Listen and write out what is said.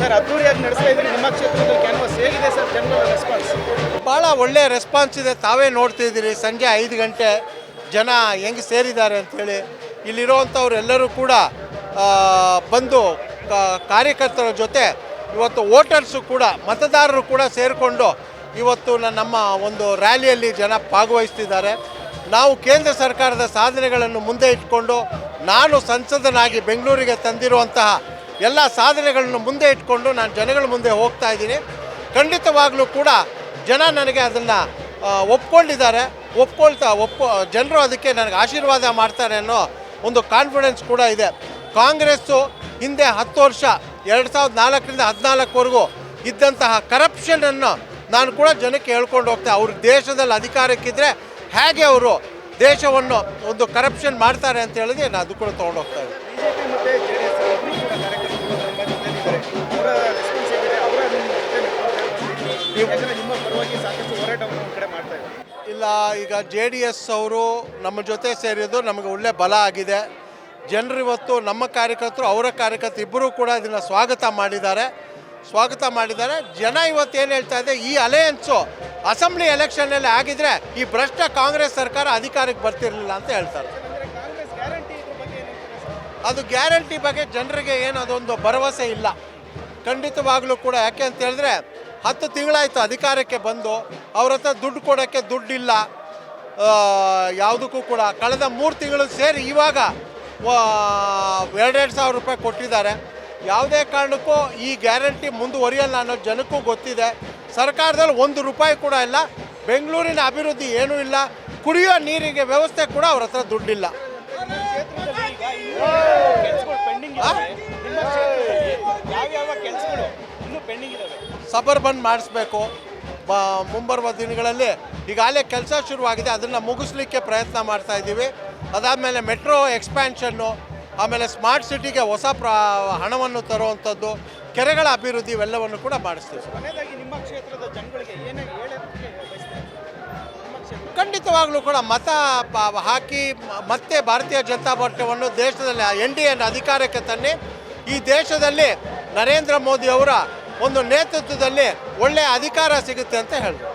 Sir, ಅದ್ದೂರಿಯಾಗಿ ನಡೆಸ್ತಾ ಇದ್ರೆ ನಿಮ್ಮ ಕ್ಷೇತ್ರದಲ್ಲಿ ಕ್ಯಾನ್ವಾಸ್ ಹೇಗಿದೆ ಸರ್ ಜನರಲ್ ರೆಸ್ಪಾನ್ಸ್ ಭಾಳ ಒಳ್ಳೆಯ ರೆಸ್ಪಾನ್ಸ್ ಇದೆ. ತಾವೇ ನೋಡ್ತಿದ್ದೀರಿ ಸಂಜೆ ಐದು ಗಂಟೆ ಜನ ಹೆಂಗೆ ಸೇರಿದ್ದಾರೆ ಅಂಥೇಳಿ ಇಲ್ಲಿರುವಂಥವ್ರೆಲ್ಲರೂ ಕೂಡ ಬಂದು ಕಾರ್ಯಕರ್ತರ ಜೊತೆ ಇವತ್ತು ವೋಟರ್ಸು ಕೂಡ, ಮತದಾರರು ಕೂಡ ಸೇರಿಕೊಂಡು ಇವತ್ತು ನಮ್ಮ ಒಂದು ರ್ಯಾಲಿಯಲ್ಲಿ ಜನ ಭಾಗವಹಿಸ್ತಿದ್ದಾರೆ. ನಾವು ಕೇಂದ್ರ ಸರ್ಕಾರದ ಸಾಧನೆಗಳನ್ನು ಮುಂದೆ ಇಟ್ಕೊಂಡು, ನಾನು ಸಂಸದನಾಗಿ ಬೆಂಗಳೂರಿಗೆ ತಂದಿರುವಂತಹ ಎಲ್ಲ ಸಾಧನೆಗಳನ್ನು ಮುಂದೆ ಇಟ್ಕೊಂಡು ನಾನು ಜನಗಳ ಮುಂದೆ ಹೋಗ್ತಾ ಇದ್ದೀನಿ. ಖಂಡಿತವಾಗಲೂ ಕೂಡ ಜನ ನನಗೆ ಅದನ್ನು ಒಪ್ಕೊಂಡಿದ್ದಾರೆ. ಒಪ್ಕೊಳ್ತಾ ಒಪ್ಪು ಜನರು ಅದಕ್ಕೆ ನನಗೆ ಆಶೀರ್ವಾದ ಮಾಡ್ತಾರೆ ಅನ್ನೋ ಒಂದು ಕಾನ್ಫಿಡೆನ್ಸ್ ಕೂಡ ಇದೆ. ಕಾಂಗ್ರೆಸ್ಸು ಹಿಂದೆ ಹತ್ತು ವರ್ಷ, ಎರಡು ಸಾವಿರದ ನಾಲ್ಕರಿಂದ ಹದಿನಾಲ್ಕವರೆಗೂ ಇದ್ದಂತಹ ಕರಪ್ಷನನ್ನು ನಾನು ಕೂಡ ಜನಕ್ಕೆ ಹೇಳ್ಕೊಂಡು ಹೋಗ್ತೇನೆ ಅವ್ರ ದೇಶದಲ್ಲಿ ಅಧಿಕಾರಕ್ಕಿದ್ರೆ ಹೇಗೆ ಅವರು ದೇಶವನ್ನು ಒಂದು ಕರಪ್ಷನ್ ಮಾಡ್ತಾರೆ ಅಂತ ಹೇಳಿದ್ರೆ ನಾನು ಅದು ಕೂಡ ತೊಗೊಂಡೋಗ್ತಾ ಇದ್ದೀನಿ. ನಿಮ್ಮ ಪರವಾಗಿ ಸಾಕಷ್ಟು ಕಡೆ ಮಾಡ್ತಾ ಇಲ್ಲ ಈಗ ಜೆ ಡಿ ಎಸ್ ಅವರು ನಮ್ಮ ಜೊತೆ ಸೇರಿದ್ದು ನಮಗೆ ಒಳ್ಳೆ ಬಲ ಆಗಿದೆ. ಜನರು ಇವತ್ತು ನಮ್ಮ ಕಾರ್ಯಕರ್ತರು ಅವರ ಕಾರ್ಯಕರ್ತರು ಇಬ್ಬರೂ ಕೂಡ ಇದನ್ನು ಸ್ವಾಗತ ಮಾಡಿದ್ದಾರೆ. ಸ್ವಾಗತ ಮಾಡಿದ್ದಾರೆ. ಜನ ಇವತ್ತು ಏನು ಹೇಳ್ತಾ ಇದೆ ಈ ಅಲಯನ್ಸು ಅಸೆಂಬ್ಲಿ ಎಲೆಕ್ಷನಲ್ಲಿ ಆಗಿದ್ರೆ ಈ ಭ್ರಷ್ಟ ಕಾಂಗ್ರೆಸ್ ಸರ್ಕಾರ ಅಧಿಕಾರಕ್ಕೆ ಬರ್ತಿರಲಿಲ್ಲ ಅಂತ ಹೇಳ್ತೀರಾ. ಅದು ಗ್ಯಾರಂಟಿ ಬಗ್ಗೆ ಜನರಿಗೆ ಏನು ಅದೊಂದು ಭರವಸೆ ಇಲ್ಲ. ಖಂಡಿತವಾಗ್ಲೂ ಕೂಡ ಯಾಕೆ ಅಂತ ಹೇಳಿದ್ರೆ ಹತ್ತು ತಿಂಗಳಾಯಿತು ಅಧಿಕಾರಕ್ಕೆ ಬಂದು ಅವ್ರ ಹತ್ರ ದುಡ್ಡು ಕೊಡೋಕ್ಕೆ ದುಡ್ಡಿಲ್ಲ. ಯಾವುದಕ್ಕೂ ಕೂಡ. ಕಳೆದ ಮೂರು ತಿಂಗಳು ಸೇರಿ ಇವಾಗ ಎರಡೆರಡು ಸಾವಿರ ರೂಪಾಯಿ ಕೊಟ್ಟಿದ್ದಾರೆ. ಯಾವುದೇ ಕಾರಣಕ್ಕೂ ಈ ಗ್ಯಾರಂಟಿ ಮುಂದುವರಿಯಲ್ಲ ಅನ್ನೋ ಜನಕ್ಕೂ ಗೊತ್ತಿದೆ. ಸರ್ಕಾರದಲ್ಲಿ ಒಂದು ರೂಪಾಯಿ ಕೂಡ ಇಲ್ಲ. ಬೆಂಗಳೂರಿನ ಅಭಿವೃದ್ಧಿ ಏನೂ ಇಲ್ಲ. ಕುಡಿಯೋ ನೀರಿಗೆ ವ್ಯವಸ್ಥೆ ಕೂಡ ಅವ್ರ ಹತ್ರ ದುಡ್ಡಿಲ್ಲ ಕ್ಷೇತ್ರದಲ್ಲಿ ಈಗ ಇನ್ನೂ ಕೆಲಸಗಳು ಪೆಂಡಿಂಗ್ ಇದ್ದಾವೆ ನಿಮ್ಮ ಕ್ಷೇತ್ರದಲ್ಲಿ ಯಾವ್ಯಾವ ಕೆಲಸಗಳು ಇನ್ನೂ ಪೆಂಡಿಂಗ್ ಇದ್ದಾವೆ ಸಬರ್ಬನ್ ಮಾಡಿಸ್ಬೇಕು. ಬ ಮುಂಬರುವ ದಿನಗಳಲ್ಲಿ ಈಗಾಗಲೇ ಕೆಲಸ ಶುರುವಾಗಿದೆ. ಅದನ್ನು ಮುಗಿಸ್ಲಿಕ್ಕೆ ಪ್ರಯತ್ನ ಮಾಡ್ತಾ ಇದ್ದೀವಿ. ಅದಾದಮೇಲೆ ಮೆಟ್ರೋ ಎಕ್ಸ್ಪ್ಯಾನ್ಷನ್ನು ಆಮೇಲೆ ಸ್ಮಾರ್ಟ್ ಸಿಟಿಗೆ ಹೊಸ ಪ್ರಾ ಹಣವನ್ನು ತರುವಂಥದ್ದು ಕೆರೆಗಳ ಅಭಿವೃದ್ಧಿ ಇವೆಲ್ಲವನ್ನು ಕೂಡ ಮಾಡಿಸ್ತೀವಿ. ಖಂಡಿತವಾಗ್ಲೂ ಕೂಡ ಮತ ಹಾಕಿ ಮತ್ತೆ ಭಾರತೀಯ ಜನತಾ ಪಕ್ಷವನ್ನು ದೇಶದಲ್ಲಿ ಎನ್ ಡಿ ಎನ್ ಅಧಿಕಾರಕ್ಕೆ ತನ್ನಿ ಈ ದೇಶದಲ್ಲಿ ನರೇಂದ್ರ ಮೋದಿ ಅವರ ಒಂದು ನೇತೃತ್ವದಲ್ಲಿ ಒಳ್ಳೆಯ ಅಧಿಕಾರ ಸಿಗುತ್ತೆ ಅಂತ ಹೇಳಿದ್ರು